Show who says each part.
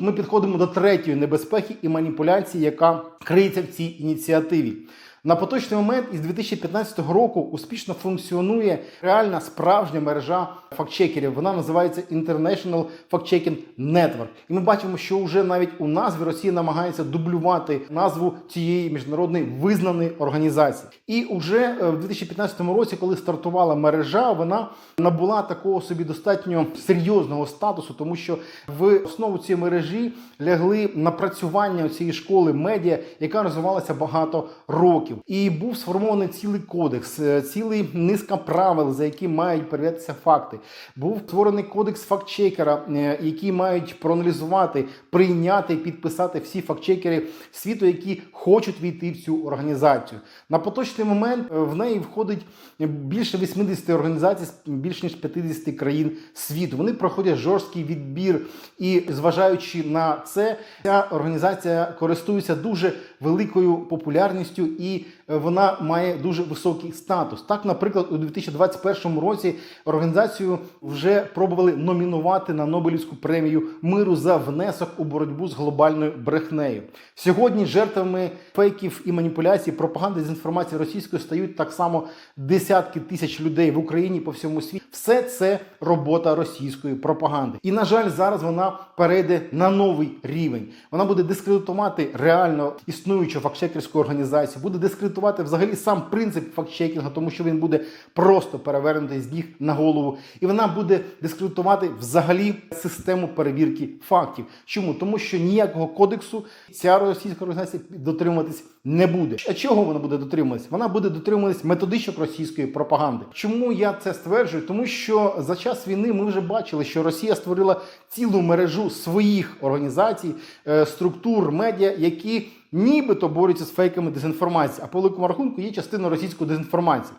Speaker 1: Ми підходимо до третьої небезпеки і маніпуляції, яка криється в цій ініціативі. На поточний момент із 2015 року успішно функціонує реальна справжня мережа фактчекерів. Вона називається International Fact-Checking Network. І ми бачимо, що вже навіть у назві Росія намагається дублювати назву цієї міжнародної визнаної організації. І уже е, в 2015 році, коли стартувала мережа, вона набула такого собі достатньо серйозного статусу, тому що в основу цієї мережі лягли напрацювання цієї школи медіа, яка розвивалася багато років. І був сформований цілий кодекс, е, цілий низка правил, за які мають перевірятися факти. Був створений кодекс фактчекера, е, які мають проаналізувати, прийняти підписати всі фактчекери світу, які хочуть війти в цю організацію. На поточний момент е, в неї входить більше 80 організацій з більш ніж 50 країн світу. Вони проходять жорсткий відбір, і зважаючи на це, ця організація користується дуже великою популярністю і е, вона має дуже високий статус. Так, наприклад, у 2021 році організацію вже пробували номінувати на Нобелівську премію миру за внесок у боротьбу з глобальною брехнею. Сьогодні жертвами фейків і маніпуляцій, пропаганди дезінформації російської стають так само десятки тисяч людей в Україні по всьому світі. Все це робота російської пропаганди. І на жаль, зараз вона перейде на новий рівень. Вона буде дискредитувати реально існуючу фактчекерську організацію, буде дискредитувати взагалі сам принцип фактчекінгу, тому що він буде просто перевернутий з ніг на голову, і вона буде дискредитувати взагалі систему перевірки фактів. Чому? Тому що ніякого кодексу ця російська організація дотримуватись не буде. А чого вона буде дотримуватись? Вона буде дотримуватись методичок російської пропаганди. Чому я це стверджую? Тому що за час війни ми вже бачили, що Росія створила цілу мережу своїх організацій, е, структур, медіа, які нібито борються з фейками дезінформації, а по великому рахунку є частина російської дезінформації.